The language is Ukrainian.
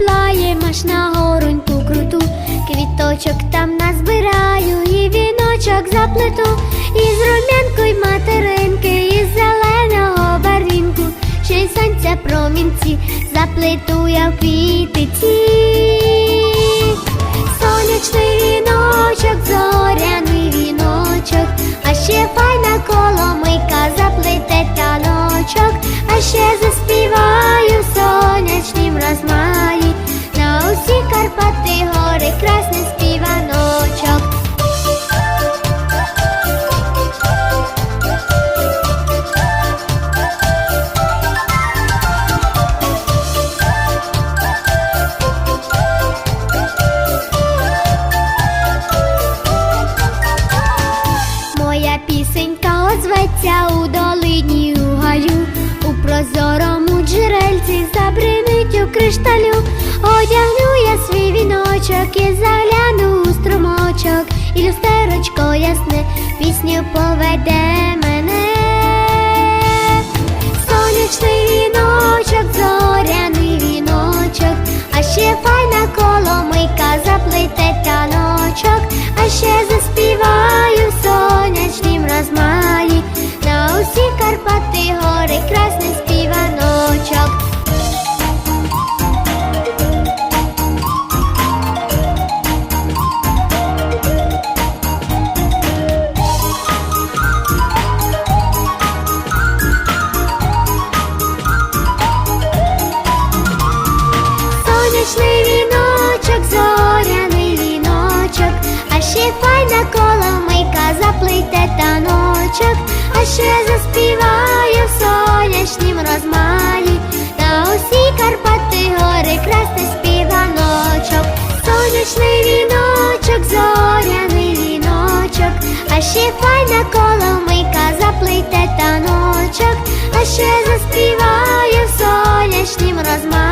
плаємаш на гороньку круту, квіточок там назбираю, і віночок заплету, із румянку й материнки, із зеленого барвінку, ще й сонця промінці заплету я в квітиці. Сонячний віночок, зоряний віночок. Моя пісенька озветься у долині у гаю, у прозорому джерельці забринить у кришталю, одягну я свій віночок і загляну у струмочок, і люстерочко ясне пісню поведе мене. Сонячний віночок, зоряний віночок, а ще файна коломийка заплете таночок, а ще файна коломийка заплете таночок, а ще заспіваю в сонячнім розмаї, на усі Карпати гори красний співаночок, сонячний віночок, зоряний віночок, а ще файна коломийка заплете таночок, а ще заспіваю в сонячнім розмаї,